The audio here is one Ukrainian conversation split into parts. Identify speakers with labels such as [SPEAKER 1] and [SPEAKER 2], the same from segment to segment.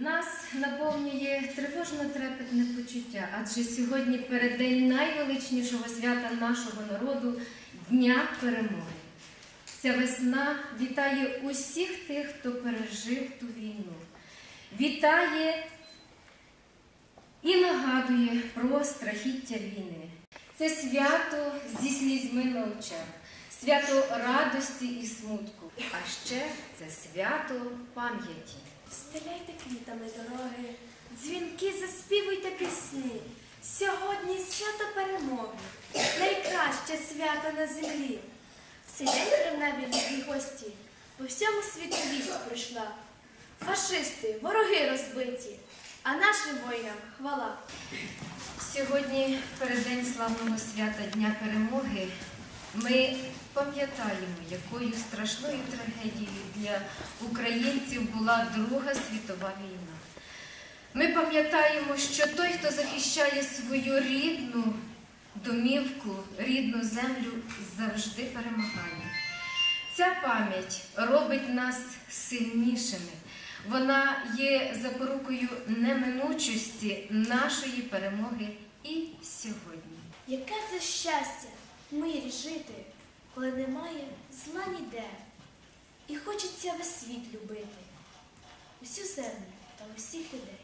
[SPEAKER 1] Нас наповнює тривожно трепетне почуття, адже сьогодні переддень найвеличнішого свята нашого народу Дня перемоги. Ця весна вітає усіх тих, хто пережив ту війну. Вітає і нагадує про страхіття війни. Це свято зі слізьми на очах, свято радості і смутку, а ще це свято пам'яті.
[SPEAKER 2] Стеляйте квітами дороги, дзвінки заспівуйте пісні. Сьогодні свято перемоги, найкраще свято на землі. В цей день при небі любі гості, по всьому світу вість прийшла. Фашисти, вороги розбиті, а нашим воїнам хвала.
[SPEAKER 1] Сьогодні, в переддень славного свята Дня Перемоги, ми пам'ятаємо, якою страшною трагедією для українців була Друга світова війна. Ми пам'ятаємо, що той, хто захищає свою рідну домівку, рідну землю, завжди перемагає. Ця пам'ять робить нас сильнішими. Вона є запорукою неминучості нашої перемоги і сьогодні.
[SPEAKER 2] Яке це щастя мирі жити, коли немає зла ніде. І хочеться весь світ любити, усю землю та усіх людей.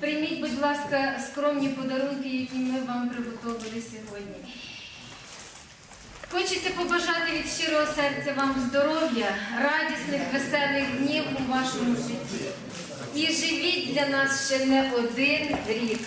[SPEAKER 1] Прийміть, будь ласка, скромні подарунки, які ми вам приготовили сьогодні. Хочеться побажати від щирого серця вам здоров'я, радісних, веселих днів у вашому житті. І живіть для нас ще не один рік.